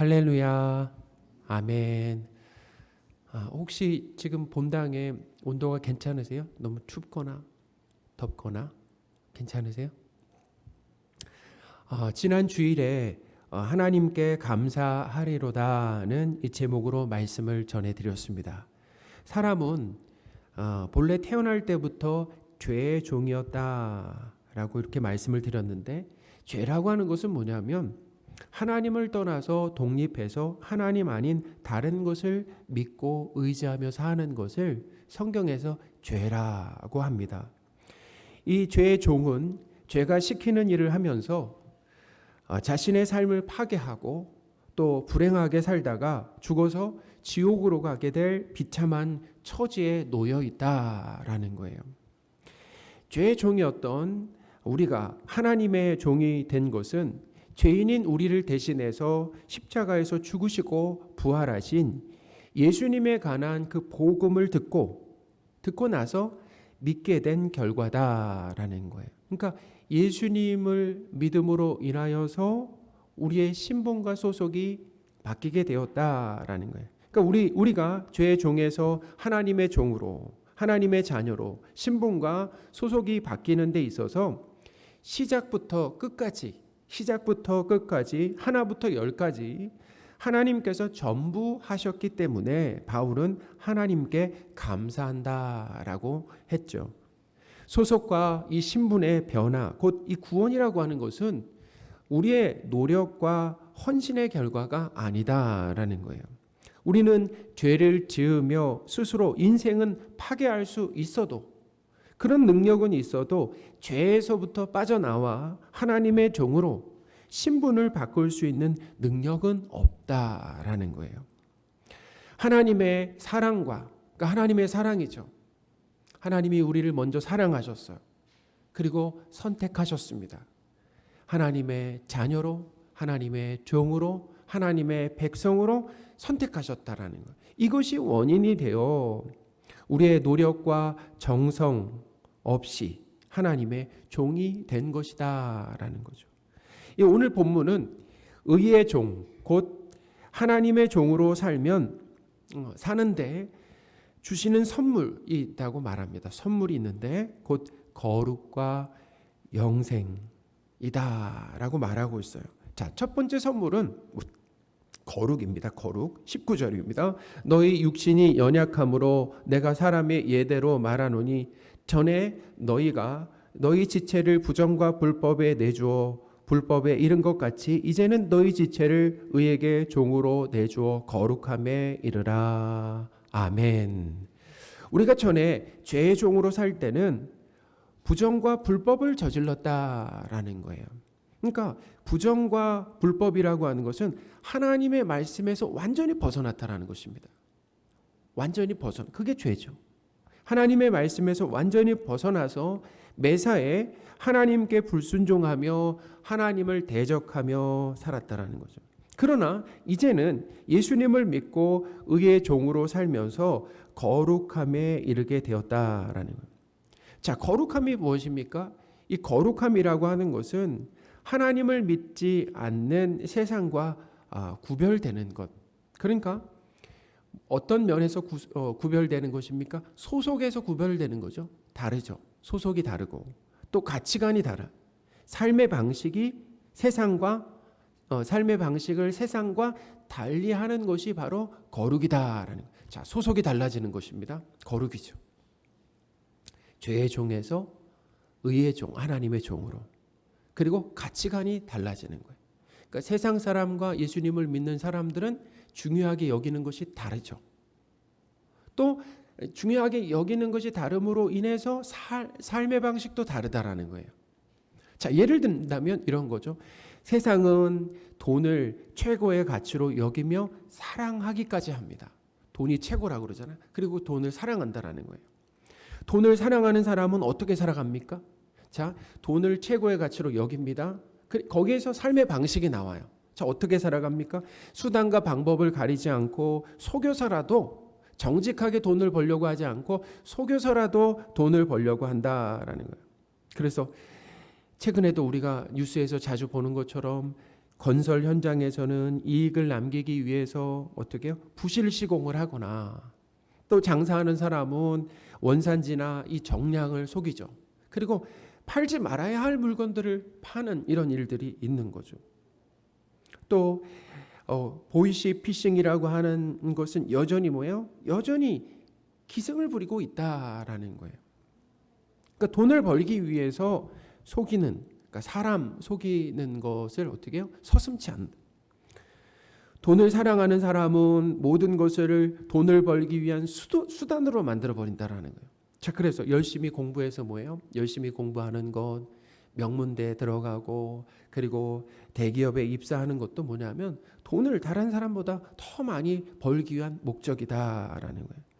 할렐루야. 아멘. 아, 혹시 지금 본당에 온도가 괜찮으세요? 너무 춥거나 덥거나 괜찮으세요? 아, 지난 주일에 어, 하나님께 감사하리로다는 이 제목으로 말씀을 전해드렸습니다. 사람은 어, 본래 태어날 때부터 죄의 종이었다라고 이렇게 말씀을 드렸는데 죄라고 하는 것은 뭐냐면 하나님을 떠나서 독립해서 하나님 아닌 다른 것을 믿고 의지하며 사는 것을 성경에서 죄라고 합니다. 이 죄의 종은 죄가 시키는 일을 하면서 어, 자신의 삶을 파괴하고 또 불행하게 살다가 죽어서 지옥으로 가게 될 비참한 처지에 놓여 있다라는 거예요. 죄의 종이었던 우리가 하나님의 종이 된 것은 죄인인 우리를 대신해서 십자가에서 죽으시고 부활하신 예수님에 관한 그 복음을 듣고 듣고 나서 믿게 된 결과다라는 거예요. 그러니까 예수님을 믿음으로 인하여서 우리의 신분과 소속이 바뀌게 되었다라는 거예요. 그러니까 우리 우리가 죄의 종에서 하나님의 종으로 하나님의 자녀로 신분과 소속이 바뀌는 데 있어서 시작부터 끝까지 시작부터 끝까지 하나부터 열까지 하나님께서 전부 하셨기 때문에 바울은 하나님께 감사한다라고 했죠. 소속과 이 신분의 변화, 곧 이 구원이라고 하는 것은 우리의 노력과 헌신의 결과가 아니다라는 거예요. 우리는 죄를 지으며 스스로 인생은 파괴할 수 있어도 그런 능력은 있어도 죄에서부터 빠져나와 하나님의 종으로 신분을 바꿀 수 있는 능력은 없다라는 거예요. 하나님의 사랑과 그러니까 하나님의 사랑이죠. 하나님이 우리를 먼저 사랑하셨어요. 그리고 선택하셨습니다. 하나님의 자녀로 하나님의 종으로 하나님의 백성으로 선택하셨다라는 것. 이것이 원인이 되어 우리의 노력과 정성 없이 하나님의 종이 된 것이다라는 거죠. 이 오늘 본문은 의의 종, 곧 하나님의 종으로 살면 어, 사는데 주시는 선물이 있다고 말합니다. 선물이 있는데 곧 거룩과 영생이다라고 말하고 있어요. 자, 첫 번째 선물은 거룩입니다. 거룩. 19절입니다. 너희 육신이 연약함으로 내가 사람의 예대로 말하노니 전에 너희가 너희 지체를 부정과 불법에 내주어 불법에 이른 것 같이 이제는 너희 지체를 의에게 종으로 내주어 거룩함에 이르라. 아멘. 우리가 전에 죄의 종으로 살 때는 부정과 불법을 저질렀다라는 거예요. 그러니까 부정과 불법이라고 하는 것은 하나님의 말씀에서 완전히 벗어났다라는 것입니다. 완전히 벗어 그게 죄죠. 하나님의 말씀에서 완전히 벗어나서 매사에 하나님께 불순종하며 하나님을 대적하며 살았다라는 거죠. 그러나 이제는 예수님을 믿고 의의 종으로 살면서 거룩함에 이르게 되었다라는 거예요. 자, 거룩함이 무엇입니까? 이 거룩함이라고 하는 것은 하나님을 믿지 않는 세상과 아, 구별되는 것. 그러니까 어떤 면에서 구, 어, 구별되는 것입니까? 소속에서 구별되는 거죠. 다르죠. 소속이 다르고 또 가치관이 달라. 삶의 방식이 세상과 어, 삶의 방식을 세상과 달리하는 것이 바로 거룩이다라는. 자, 소속이 달라지는 것입니다. 거룩이죠. 죄의 종에서 의의 종, 하나님의 종으로. 그리고 가치관이 달라지는 거예요. 그러니까 세상 사람과 예수님을 믿는 사람들은 중요하게 여기는 것이 다르죠. 또 중요하게 여기는 것이 다름으로 인해서 살, 삶의 방식도 다르다라는 거예요. 자, 예를 든다면 이런 거죠. 세상은 돈을 최고의 가치로 여기며 사랑하기까지 합니다. 돈이 최고라고 그러잖아. 그리고 돈을 사랑한다라는 거예요. 돈을 사랑하는 사람은 어떻게 살아갑니까? 자, 돈을 최고의 가치로 여깁니다. 거기에서 삶의 방식이 나와요. 자, 어떻게 살아갑니까? 수단과 방법을 가리지 않고 속여서라도 정직하게 돈을 벌려고 하지 않고 속여서라도 돈을 벌려고 한다라는 거예요. 그래서 최근에도 우리가 뉴스에서 자주 보는 것처럼 건설 현장에서는 이익을 남기기 위해서 어떻게 요 부실 시공을 하거나 또 장사하는 사람은 원산지나 이 정량을 속이죠. 그리고 팔지 말아야 할 물건들을 파는 이런 일들이 있는 거죠. 또 어, 보이시 피싱이라고 하는 것은 여전히 뭐예요? 여전히 기승을 부리고 있다라는 거예요. 그러니까 돈을 벌기 위해서 속이는, 그러니까 사람 속이는 것을 어떻게 해요? 서슴치 않는다. 돈을 사랑하는 사람은 모든 것을 돈을 벌기 위한 수도, 수단으로 만들어 버린다라는 거예요. 자, 그래서 열심히 공부해서 뭐예요? 열심히 공부하는 것, 명문대에 들어가고 그리고 대기업에 입사하는 것도 뭐냐면 돈을 다른 사람보다 더 많이 벌기 위한 목적이다라는 거예요.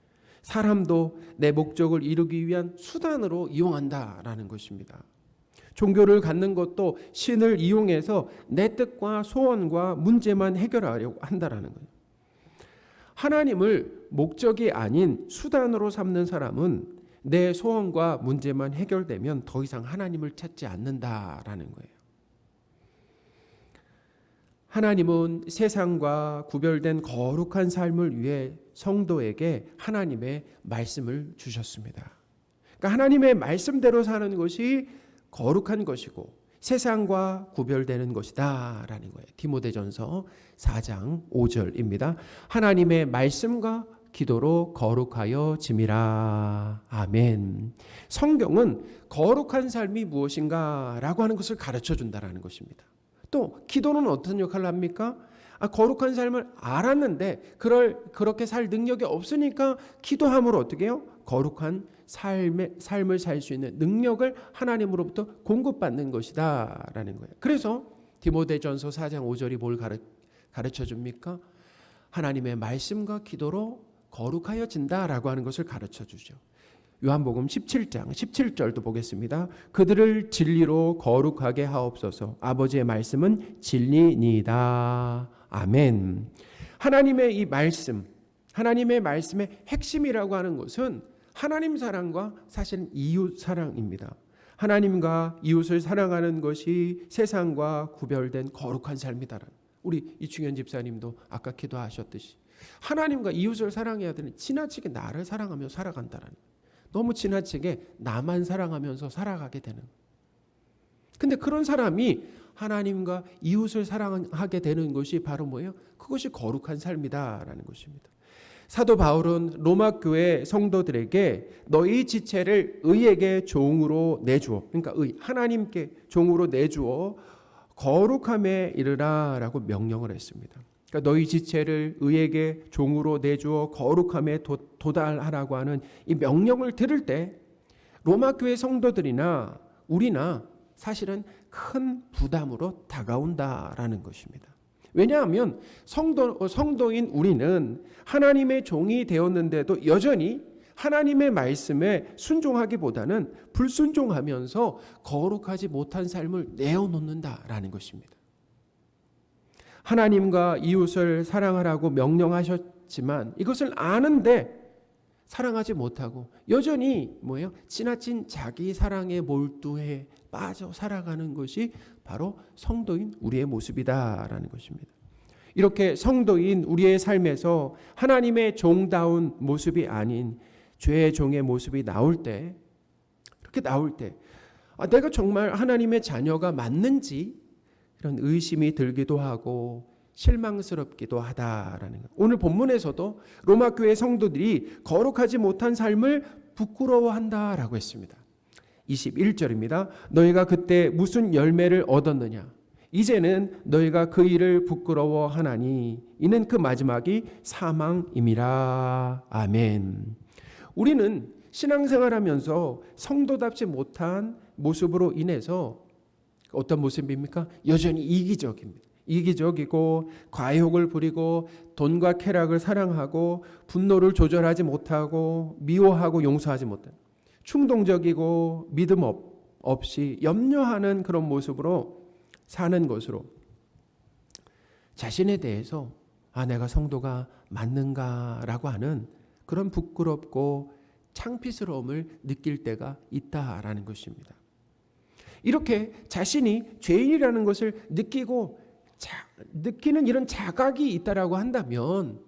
사람도 내 목적을 이루기 위한 수단으로 이용한다라는 것입니다. 종교를 갖는 것도 신을 이용해서 내 뜻과 소원과 문제만 해결하려고 한다라는 거예요. 하나님을 목적이 아닌 수단으로 삼는 사람은 내 소원과 문제만 해결되면 더 이상 하나님을 찾지 않는다라는 거예요. 하나님은 세상과 구별된 거룩한 삶을 위해 성도에게 하나님의 말씀을 주셨습니다. 그러니까 하나님의 말씀대로 사는 것이 거룩한 것이고 세상과 구별되는 것이다라는 거예요. 디모데전서 4장 5절입니다. 하나님의 말씀과 기도로 거룩하여 짐이라. 아멘. 성경은 거룩한 삶이 무엇인가라고 하는 것을 가르쳐 준다라는 것입니다. 또 기도는 어떤 역할을 합니까? 아, 거룩한 삶을 알았는데 그럴 그렇게 살 능력이 없으니까 기도함으로 어떻게 해요? 거룩한 삶의 삶을 살 수 있는 능력을 하나님으로부터 공급받는 것이다라는 거예요. 그래서 디모데전서 4장 5절이 뭘 가르, 가르쳐 줍니까? 하나님의 말씀과 기도로 거룩하여진다라고 하는 것을 가르쳐 주죠. 요한복음 17장 17절도 보겠습니다. 그들을 진리로 거룩하게 하옵소서. 아버지의 말씀은 진리니이다. 아멘. 하나님의 이 말씀, 하나님의 말씀의 핵심이라고 하는 것은 하나님 사랑과 사실은 이웃 사랑입니다. 하나님과 이웃을 사랑하는 것이 세상과 구별된 거룩한 삶이다. 우리 이충현 집사님도 아까 기도하셨듯이 하나님과 이웃을 사랑해야 되는 지나치게 나를 사랑하며 살아간다는 너무 지나치게 나만 사랑하면서 살아가게 되는. 근데 그런 사람이 하나님과 이웃을 사랑하게 되는 것이 바로 뭐예요? 그것이 거룩한 삶이다라는 것입니다. 사도 바울은 로마 교회 성도들에게 너희 지체를 의에게 종으로 내주어 그러니까 의 하나님께 종으로 내주어 거룩함에 이르라라고 명령을 했습니다. 그러니까 너희 지체를 의에게 종으로 내주어 거룩함에 도, 도달하라고 하는 이 명령을 들을 때 로마 교회 성도들이나 우리나 사실은 큰 부담으로 다가온다라는 것입니다. 왜냐하면 성도, 성도인 우리는 하나님의 종이 되었는데도 여전히 하나님의 말씀에 순종하기보다는 불순종하면서 거룩하지 못한 삶을 내어놓는다라는 것입니다. 하나님과 이웃을 사랑하라고 명령하셨지만 이것을 아는데 사랑하지 못하고 여전히 뭐예요? 지나친 자기 사랑에 몰두해 빠져 살아가는 것이 바로 성도인 우리의 모습이다라는 것입니다. 이렇게 성도인 우리의 삶에서 하나님의 종다운 모습이 아닌 죄의 종의 모습이 나올 때 이렇게 나올 때 아, 내가 정말 하나님의 자녀가 맞는지 이런 의심이 들기도 하고 실망스럽기도 하다라는 것. 오늘 본문에서도 로마 교회 성도들이 거룩하지 못한 삶을 부끄러워한다라고 했습니다. 21절입니다. 너희가 그때 무슨 열매를 얻었느냐? 이제는 너희가 그 일을 부끄러워하나니 이는 그 마지막이 사망임이라. 아멘. 우리는 신앙생활하면서 성도답지 못한 모습으로 인해서 어떤 모습입니까? 여전히 이기적입니다. 이기적이고 과욕을 부리고 돈과 쾌락을 사랑하고 분노를 조절하지 못하고 미워하고 용서하지 못한 충동적이고 믿음 없이 염려하는 그런 모습으로 사는 것으로 자신에 대해서 아 내가 성도가 맞는가라고 하는 그런 부끄럽고 창피스러움을 느낄 때가 있다라는 것입니다. 이렇게 자신이 죄인이라는 것을 느끼고 자, 느끼는 이런 자각이 있다라고 한다면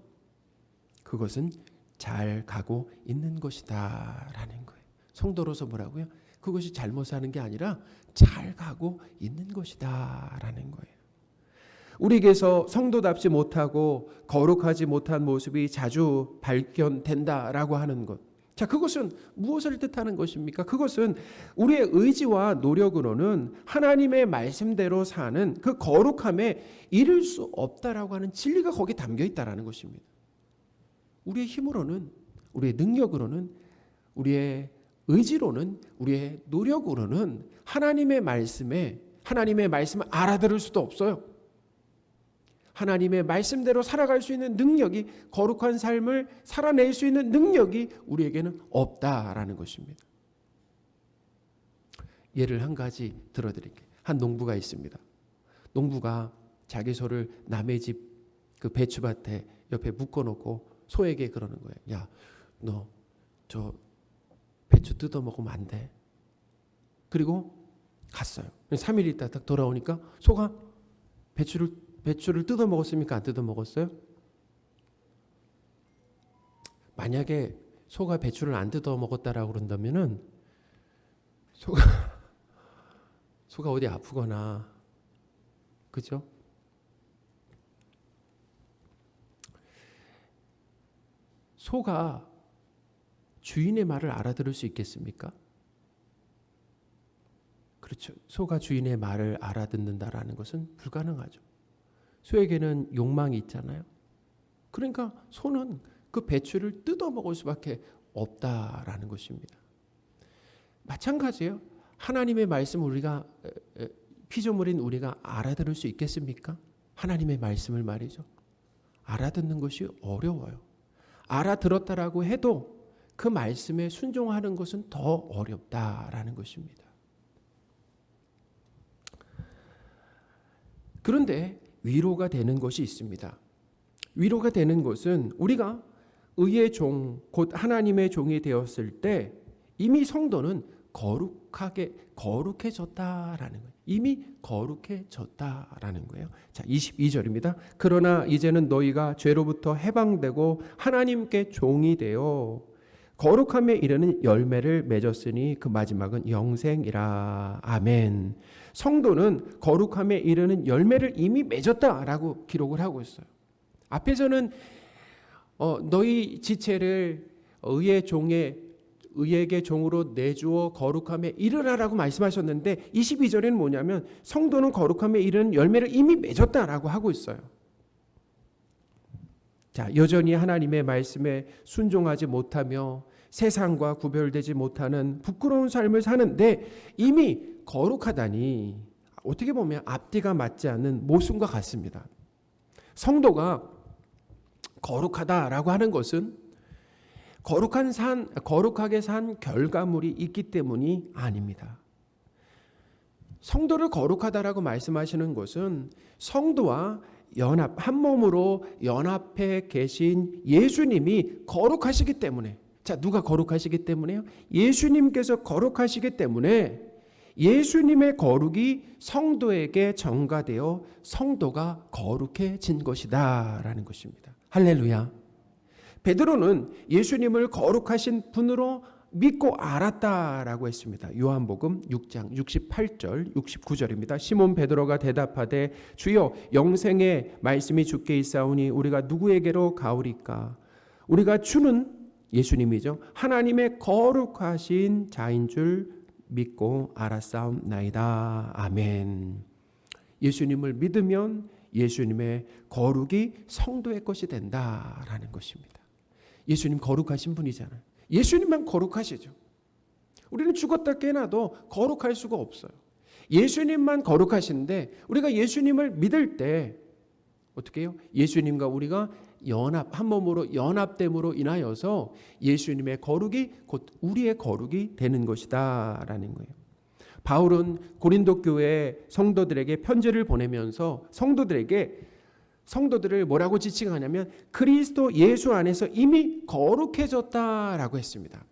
그것은 잘 가고 있는 것이다라는 거예요. 성도로서 뭐라고요? 그것이 잘못 사는 게 아니라 잘 가고 있는 것이다라는 거예요. 우리에게서 성도답지 못하고 거룩하지 못한 모습이 자주 발견된다라고 하는 것. 자, 그것은 무엇을 뜻하는 것입니까? 그것은 우리의 의지와 노력으로는 하나님의 말씀대로 사는 그 거룩함에 이를 수 없다라고 하는 진리가 거기 담겨 있다라는 것입니다. 우리의 힘으로는 우리의 능력으로는 우리의 의지로는 우리의 노력으로는 하나님의 말씀에 하나님의 말씀을 알아들을 수도 없어요. 하나님의 말씀대로 살아갈 수 있는 능력이 거룩한 삶을 살아낼 수 있는 능력이 우리에게는 없다라는 것입니다. 예를 한 가지 들어드릴게요. 한 농부가 있습니다. 농부가 자기 소를 남의 집 그 배추밭에 옆에 묶어놓고 소에게 그러는 거예요. 야, 너 저 배추 뜯어 먹으면 안 돼. 그리고 갔어요. 3일 있다 딱 돌아오니까 소가 배추를 배추를 뜯어 먹었습니까? 안 뜯어 먹었어요? 만약에 소가 배추를 안 뜯어 먹었다라고 그런다면은 소가 소가 어디 아프거나 그죠? 소가 주인의 말을 알아들을 수 있겠습니까? 그렇죠. 소가 주인의 말을 알아듣는다라는 것은 불가능하죠. 소에게는 욕망이 있잖아요. 그러니까 소는 그 배추를 뜯어 먹을 수밖에 없다라는 것입니다. 마찬가지예요. 하나님의 말씀 우리가 피조물인 우리가 알아들을 수 있겠습니까? 하나님의 말씀을 말이죠. 알아듣는 것이 어려워요. 알아들었다라고 해도 그 말씀에 순종하는 것은 더 어렵다라는 것입니다. 그런데 위로가 되는 것이 있습니다. 위로가 되는 것은 우리가 의의 종, 곧 하나님의 종이 되었을 때 이미 성도는 거룩하게 거룩해졌다라는 거예요. 이미 거룩해졌다라는 거예요. 자, 22절입니다. 그러나 이제는 너희가 죄로부터 해방되고 하나님께 종이 되어 거룩함에 이르는 열매를 맺었으니 그 마지막은 영생이라. 아멘. 성도는 거룩함에 이르는 열매를 이미 맺었다라고 기록을 하고 있어요. 앞에서는 어, 너희 지체를 의의 종의 의에게 종으로 내주어 거룩함에 이르라라고 말씀하셨는데 22절에는 뭐냐면 성도는 거룩함에 이르는 열매를 이미 맺었다라고 하고 있어요. 자, 여전히 하나님의 말씀에 순종하지 못하며 세상과 구별되지 못하는 부끄러운 삶을 사는데 이미 거룩하다니 어떻게 보면 앞뒤가 맞지 않는 모순과 같습니다. 성도가 거룩하다라고 하는 것은 거룩한 산 거룩하게 산 결과물이 있기 때문이 아닙니다. 성도를 거룩하다라고 말씀하시는 것은 성도와 연합 한 몸으로 연합해 계신 예수님이 거룩하시기 때문에 자 누가 거룩하시기 때문에요? 예수님께서 거룩하시기 때문에 예수님의 거룩이 성도에게 전가되어 성도가 거룩해진 것이다라는 것입니다. 할렐루야. 베드로는 예수님을 거룩하신 분으로 믿고 알았다라고 했습니다. 요한복음 6장 68절 69절입니다. 시몬 베드로가 대답하되 주여 영생의 말씀이 주께 있사오니 우리가 누구에게로 가오리까? 우리가 주는 예수님이죠. 하나님의 거룩하신 자인 줄 믿고 알았사옵나이다. 아멘. 예수님을 믿으면 예수님의 거룩이 성도의 것이 된다라는 것입니다. 예수님 거룩하신 분이잖아요. 예수님만 거룩하시죠. 우리는 죽었다 깨나도 거룩할 수가 없어요. 예수님만 거룩하신데 우리가 예수님을 믿을 때 어떻게 해요? 예수님과 우리가 연합 한 몸으로 연합됨으로 인하여서 예수님의 거룩이 곧 우리의 거룩이 되는 것이다라는 거예요. 바울은 고린도 교회 성도들에게 편지를 보내면서 성도들에게 성도들을 뭐라고 지칭하냐면 그리스도 예수 안에서 이미 거룩해졌다라고 했습니다.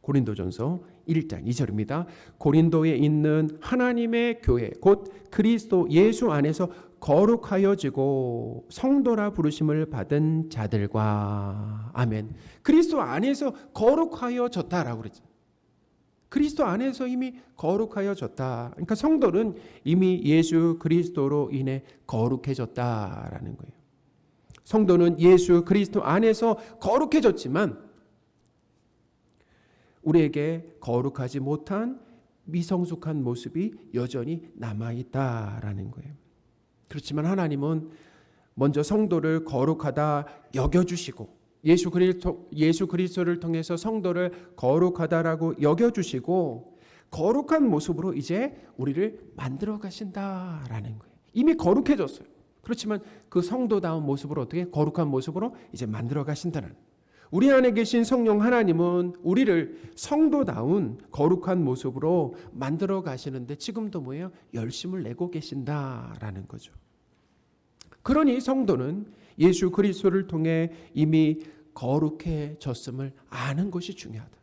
고린도전서 1장 2절입니다. 고린도에 있는 하나님의 교회 곧 그리스도 예수 안에서 거룩하여지고 성도라 부르심을 받은 자들과 아멘. 그리스도 안에서 거룩하여졌다라고 그랬죠. 그리스도 안에서 이미 거룩하여졌다. 그러니까 성도는 이미 예수 그리스도로 인해 거룩해졌다라는 거예요. 성도는 예수 그리스도 안에서 거룩해졌지만 우리에게 거룩하지 못한 미성숙한 모습이 여전히 남아 있다라는 거예요. 그렇지만 하나님은 먼저 성도를 거룩하다 여겨 주시고 예수 그리스도 예수 그리스도를 통해서 성도를 거룩하다라고 여겨 주시고 거룩한 모습으로 이제 우리를 만들어 가신다라는 거예요. 이미 거룩해졌어요. 그렇지만 그 성도다운 모습으로 어떻게 거룩한 모습으로 이제 만들어 가신다는 우리 안에 계신 성령 하나님은 우리를 성도다운 거룩한 모습으로 만들어 가시는데 지금도 뭐예요? 열심을 내고 계신다라는 거죠. 그러니 성도는 예수 그리스도를 통해 이미 거룩해졌음을 아는 것이 중요하다.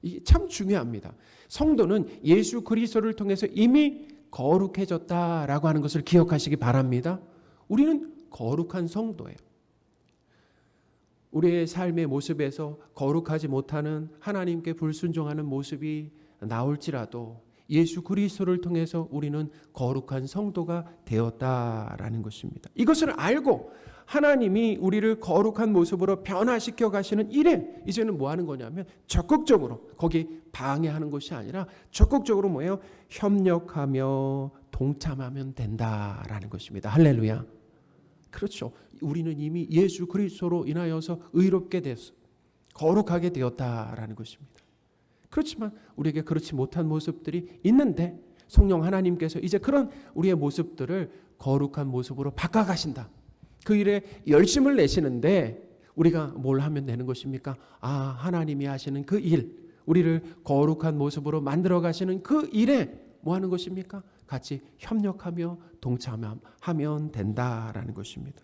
이게 참 중요합니다. 성도는 예수 그리스도를 통해서 이미 거룩해졌다라고 하는 것을 기억하시기 바랍니다. 우리는 거룩한 성도예요. 우리의 삶의 모습에서 거룩하지 못하는 하나님께 불순종하는 모습이 나올지라도 예수 그리스도를 통해서 우리는 거룩한 성도가 되었다라는 것입니다. 이것을 알고 하나님이 우리를 거룩한 모습으로 변화시켜 가시는 일에 이제는 뭐 하는 거냐면 적극적으로 거기 방해하는 것이 아니라 적극적으로 뭐예요? 협력하며 동참하면 된다라는 것입니다. 할렐루야. 그렇죠. 우리는 이미 예수 그리스도로 인하여서 의롭게 됐어. 거룩하게 되었다라는 것입니다. 그렇지만 우리에게 그렇지 못한 모습들이 있는데 성령 하나님께서 이제 그런 우리의 모습들을 거룩한 모습으로 바꿔 가신다. 그 일에 열심을 내시는데 우리가 뭘 하면 되는 것입니까? 아, 하나님이 하시는 그 일, 우리를 거룩한 모습으로 만들어 가시는 그 일에 뭐 하는 것입니까? 같이 협력하며 동참하면 된다라는 것입니다.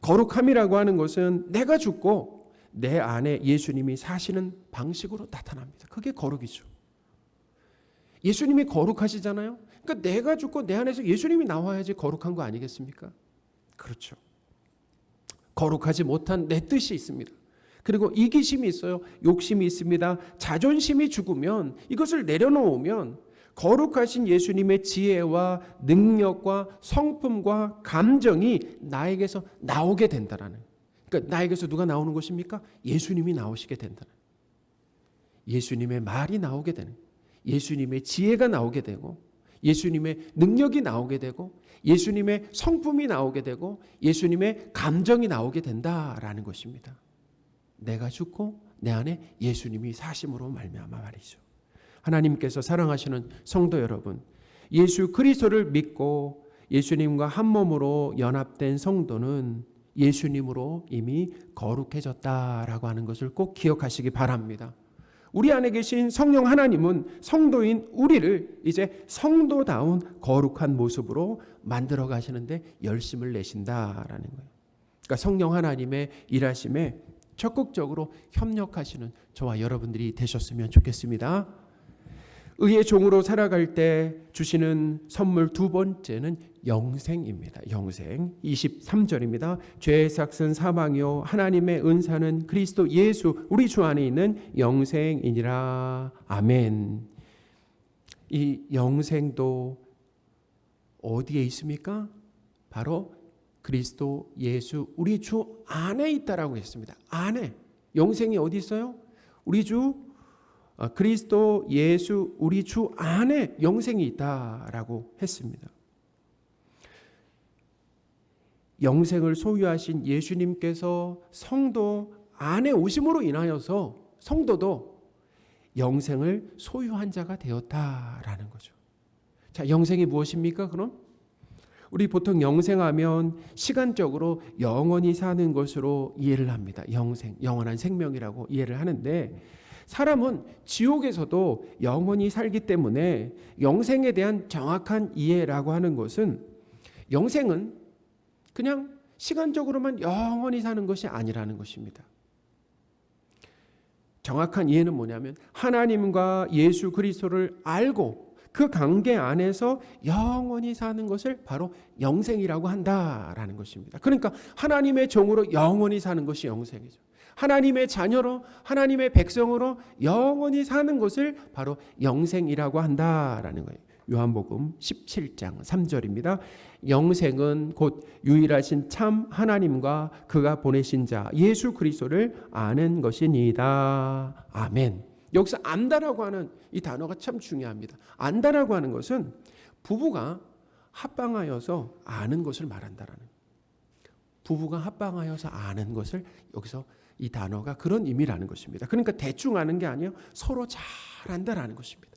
거룩함이라고 하는 것은 내가 죽고 내 안에 예수님이 사시는 방식으로 나타납니다. 그게 거룩이죠. 예수님이 거룩하시잖아요. 그러니까 내가 죽고 내 안에서 예수님이 나와야지 거룩한 거 아니겠습니까? 그렇죠. 거룩하지 못한 내 뜻이 있습니다. 그리고 이기심이 있어요. 욕심이 있습니다. 자존심이 죽으면 이것을 내려놓으면 거룩하신 예수님의 지혜와 능력과 성품과 감정이 나에게서 나오게 된다라는. 그러니까 나에게서 누가 나오는 것입니까? 예수님이 나오시게 된다는. 예수님의 말이 나오게 되는. 예수님의 지혜가 나오게 되고 예수님의 능력이 나오게 되고 예수님의 성품이 나오게 되고 예수님의 감정이 나오게 된다라는 것입니다. 내가 죽고 내 안에 예수님이 사심으로 말미암아 말이죠. 하나님께서 사랑하시는 성도 여러분, 예수 그리스도를 믿고 예수님과 한 몸으로 연합된 성도는 예수님으로 이미 거룩해졌다라고 하는 것을 꼭 기억하시기 바랍니다. 우리 안에 계신 성령 하나님은 성도인 우리를 이제 성도다운 거룩한 모습으로 만들어 가시는데 열심을 내신다라는 거예요. 그러니까 성령 하나님의 일하심에 적극적으로 협력하시는 저와 여러분들이 되셨으면 좋겠습니다. 의의 종으로 살아갈 때 주시는 선물 두 번째는 영생입니다. 영생. 23절입니다. 죄의 삭은 사망이요 하나님의 은사는 그리스도 예수 우리 주 안에 있는 영생이니라. 아멘. 이 영생도 어디에 있습니까? 바로 그리스도 예수 우리 주 안에 있다라고 했습니다. 안에 영생이 어디 있어요? 우리 주 아, 그리스도 예수 우리 주 안에 영생이 있다라고 했습니다. 영생을 소유하신 예수님께서 성도 안에 오심으로 인하여서 성도도 영생을 소유한 자가 되었다라는 거죠. 자, 영생이 무엇입니까? 그럼 우리 보통 영생하면 시간적으로 영원히 사는 것으로 이해를 합니다. 영생, 영원한 생명이라고 이해를 하는데 사람은 지옥에서도 영원히 살기 때문에 영생에 대한 정확한 이해라고 하는 것은 영생은 그냥 시간적으로만 영원히 사는 것이 아니라는 것입니다. 정확한 이해는 뭐냐면 하나님과 예수 그리스도를 알고 그 관계 안에서 영원히 사는 것을 바로 영생이라고 한다라는 것입니다. 그러니까 하나님의 종으로 영원히 사는 것이 영생이죠. 하나님의 자녀로 하나님의 백성으로 영원히 사는 것을 바로 영생이라고 한다라는 거예요. 요한복음 17장 3절입니다. 영생은 곧 유일하신 참 하나님과 그가 보내신 자 예수 그리스도를 아는 것이니이다. 아멘. 여기서 안다라고 하는 이 단어가 참 중요합니다. 안다라고 하는 것은 부부가 합방하여서 아는 것을 말한다라는 부부가 합방하여서 아는 것을 여기서 이 단어가 그런 의미라는 것입니다. 그러니까 대충 아는 게 아니에요. 서로 잘 안다라는 것입니다.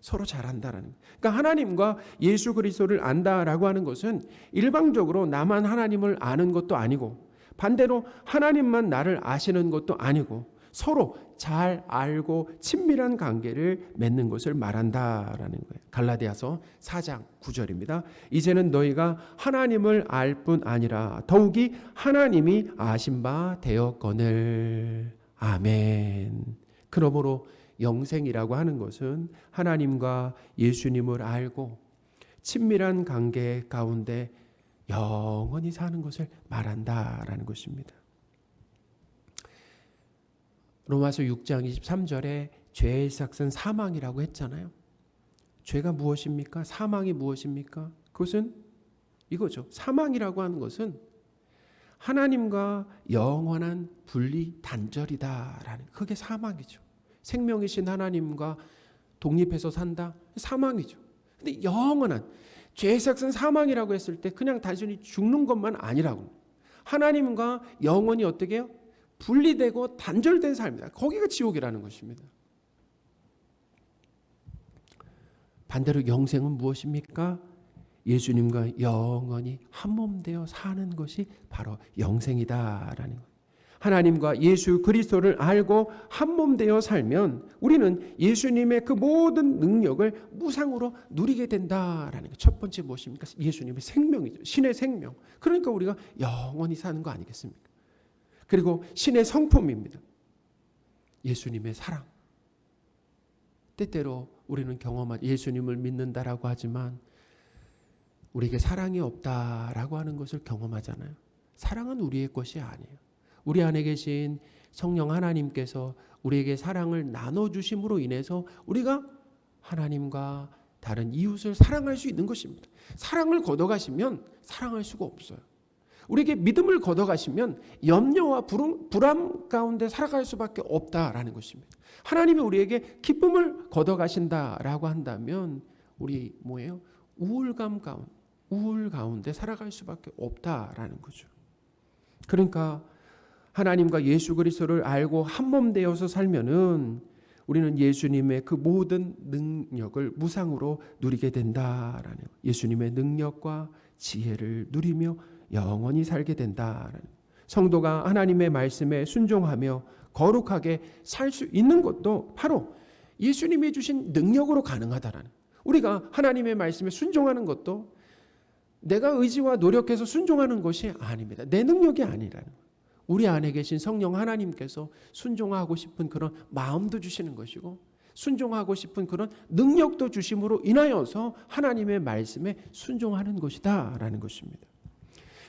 서로 잘 안다라는. 그러니까 하나님과 예수 그리스도를 안다라고 하는 것은 일방적으로 나만 하나님을 아는 것도 아니고 반대로 하나님만 나를 아시는 것도 아니고 서로 잘 알고 친밀한 관계를 맺는 것을 말한다라는 거예요. 갈라디아서 4장 9절입니다. 이제는 너희가 하나님을 알 뿐 아니라 더욱이 하나님이 아신 바 되었거늘. 아멘. 그러므로 영생이라고 하는 것은 하나님과 예수님을 알고 친밀한 관계 가운데 영원히 사는 것을 말한다라는 것입니다. 로마서 6장 23절에 죄의 삭은 사망이라고 했잖아요. 죄가 무엇입니까? 사망이 무엇입니까? 그것은 이거죠. 사망이라고 하는 것은 하나님과 영원한 분리 단절이다라는 그게 사망이죠. 생명이신 하나님과 독립해서 산다? 사망이죠. 근데 영원한 죄의 삭은 사망이라고 했을 때 그냥 단순히 죽는 것만 아니라고. 하나님과 영원히 어떻게 해요? 분리되고 단절된 삶이다. 거기가 지옥이라는 것입니다. 반대로 영생은 무엇입니까? 예수님과 영원히 한 몸 되어 사는 것이 바로 영생이다라는 것. 하나님과 예수 그리스도를 알고 한 몸 되어 살면 우리는 예수님의 그 모든 능력을 무상으로 누리게 된다라는 것. 첫 번째 무엇입니까? 예수님의 생명이죠. 신의 생명. 그러니까 우리가 영원히 사는 거 아니겠습니까? 그리고 신의 성품입니다. 예수님의 사랑. 때때로 우리는 경험한 예수님을 믿는다라고 하지만 우리에게 사랑이 없다라고 하는 것을 경험하잖아요. 사랑은 우리의 것이 아니에요. 우리 안에 계신 성령 하나님께서 우리에게 사랑을 나눠 주심으로 인해서 우리가 하나님과 다른 이웃을 사랑할 수 있는 것입니다. 사랑을 걷어가시면 사랑할 수가 없어요. 우리에게 믿음을 걷어가시면 염려와 불안 가운데 살아갈 수밖에 없다라는 것입니다. 하나님이 우리에게 기쁨을 걷어가신다라고 한다면 우리 뭐예요? 우울감 가운데 우울 가운데 살아갈 수밖에 없다라는 거죠. 그러니까 하나님과 예수 그리스도를 알고 한 몸 되어서 살면은 우리는 예수님의 그 모든 능력을 무상으로 누리게 된다라는 예수님의 능력과 지혜를 누리며 영원히 살게 된다라는 성도가 하나님의 말씀에 순종하며 거룩하게 살 수 있는 것도 바로 예수님이 주신 능력으로 가능하다라는 우리가 하나님의 말씀에 순종하는 것도 내가 의지와 노력해서 순종하는 것이 아닙니다. 내 능력이 아니라는 우리 안에 계신 성령 하나님께서 순종하고 싶은 그런 마음도 주시는 것이고 순종하고 싶은 그런 능력도 주심으로 인하여서 하나님의 말씀에 순종하는 것이다라는 것입니다.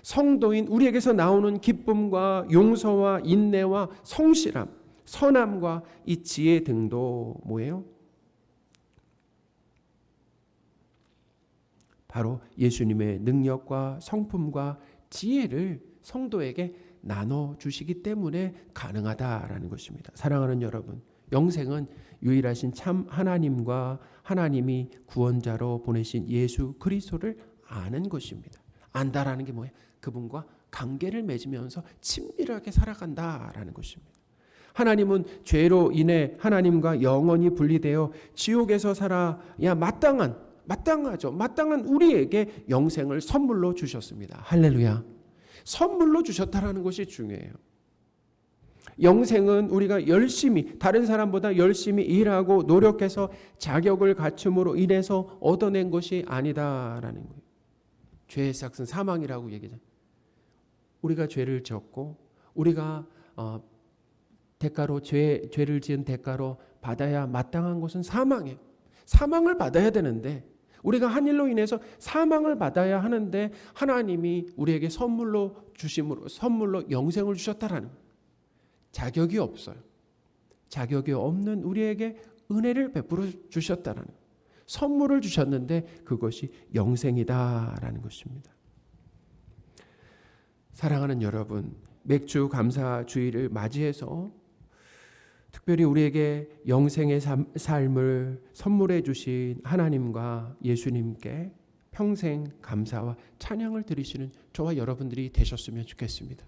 성도인 우리에게서 나오는 기쁨과 용서와 인내와 성실함, 선함과 이 지혜 등도 뭐예요? 바로 예수님의 능력과 성품과 지혜를 성도에게 나눠 주시기 때문에 가능하다라는 것입니다. 사랑하는 여러분, 영생은 유일하신 참 하나님과 하나님이 구원자로 보내신 예수 그리스도를 아는 것입니다. 안다라는 게 뭐예요? 그분과 관계를 맺으면서 친밀하게 살아간다라는 것입니다. 하나님은 죄로 인해 하나님과 영원히 분리되어 지옥에서 살아야 마땅한 마땅하죠. 마땅한 우리에게 영생을 선물로 주셨습니다. 할렐루야. 선물로 주셨다라는 것이 중요해요. 영생은 우리가 열심히 다른 사람보다 열심히 일하고 노력해서 자격을 갖춤으로 인해서 얻어낸 것이 아니다라는 거예요. 죄의 삭은 사망이라고 얘기하죠. 우리가 죄를 졌고 우리가 어, 대가로 죄 죄를 지은 대가로 받아야 마땅한 것은 사망이에요. 사망을 받아야 되는데 우리가 한 일로 인해서 사망을 받아야 하는데 하나님이 우리에게 선물로 주심으로 선물로 영생을 주셨다라는. 자격이 없어요. 자격이 없는 우리에게 은혜를 베풀어 주셨다라는. 선물을 주셨는데 그것이 영생이다라는 것입니다. 사랑하는 여러분, 맥주 감사 주의를 맞이해서 특별히 우리에게 영생의 삶, 삶을 선물해 주신 하나님과 예수님께 평생 감사와 찬양을 드리시는 저와 여러분들이 되셨으면 좋겠습니다.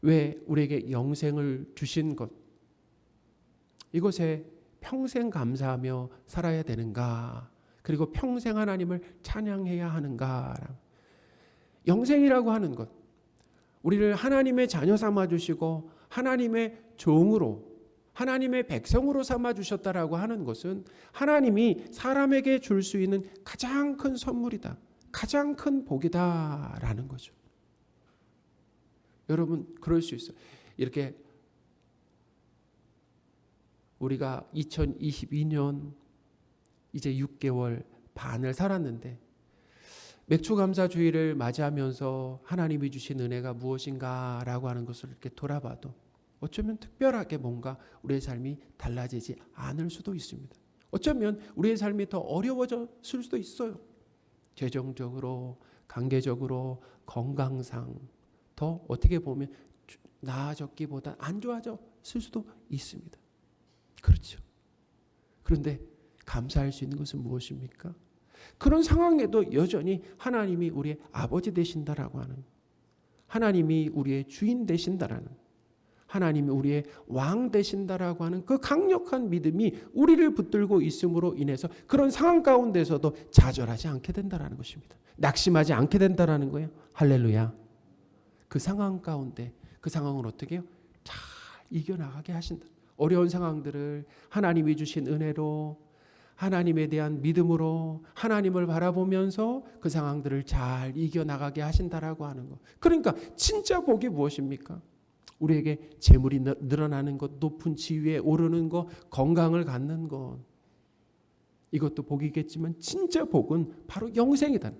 왜 우리에게 영생을 주신 것 이것에 평생 감사하며 살아야 되는가? 그리고 평생 하나님을 찬양해야 하는가? 영생이라고 하는 것 우리를 하나님의 자녀 삼아 주시고 하나님의 종으로 하나님의 백성으로 삼아 주셨다라고 하는 것은 하나님이 사람에게 줄 수 있는 가장 큰 선물이다. 가장 큰 복이다라는 거죠. 여러분 그럴 수 있어요. 이렇게 우리가 2022년 이제 6개월 반을 살았는데 맥주 감사 주의를 맞이하면서 하나님이 주신 은혜가 무엇인가라고 하는 것을 이렇게 돌아봐도 어쩌면 특별하게 뭔가 우리의 삶이 달라지지 않을 수도 있습니다. 어쩌면 우리의 삶이 더 어려워졌을 수도 있어요. 재정적으로, 관계적으로, 건강상 더 어떻게 보면 나아졌기보다 안 좋아졌을 수도 있습니다. 그렇죠. 그런데 감사할 수 있는 것은 무엇입니까? 그런 상황에도 여전히 하나님이 우리의 아버지 되신다라고 하는 하나님이 우리의 주인 되신다라는 하나님이 우리의 왕 되신다라고 하는 그 강력한 믿음이 우리를 붙들고 있음으로 인해서 그런 상황 가운데서도 좌절하지 않게 된다라는 것입니다. 낙심하지 않게 된다라는 거예요. 할렐루야. 그 상황 가운데 그 상황을 어떻게? 잘 이겨나가게 하신다. 어려운 상황들을 하나님이 주신 은혜로 하나님에 대한 믿음으로 하나님을 바라보면서 그 상황들을 잘 이겨나가게 하신다라고 하는 것. 그러니까 진짜 복이 무엇입니까? 우리에게 재물이 늘- 늘어나는 것, 높은 지위에 오르는 것, 건강을 갖는 것. 이것도 복이겠지만 진짜 복은 바로 영생이다.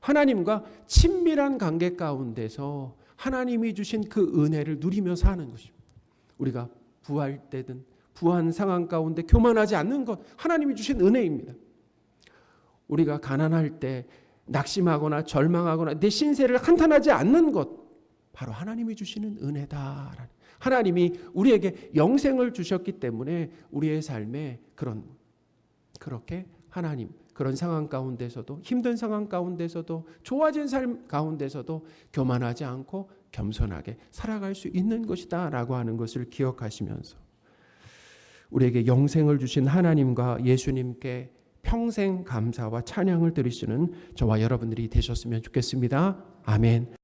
하나님과 친밀한 관계 가운데서 하나님이 주신 그 은혜를 누리며 사는 것입니다. 우리가 부할 때든 부한 상황 가운데 교만하지 않는 것 하나님이 주신 은혜입니다. 우리가 가난할 때 낙심하거나 절망하거나 내 신세를 한탄하지 않는 것 바로 하나님이 주시는 은혜다. 하나님이 우리에게 영생을 주셨기 때문에 우리의 삶에 그런 그렇게 하나님 그런 상황 가운데서도 힘든 상황 가운데서도 좋아진 삶 가운데서도 교만하지 않고 겸손하게 살아갈 수 있는 것이다 라고 하는 것을 기억하시면서 우리에게 영생을 주신 하나님과 예수님께 평생 감사와 찬양을 드리시는 저와 여러분들이 되셨으면 좋겠습니다. 아멘.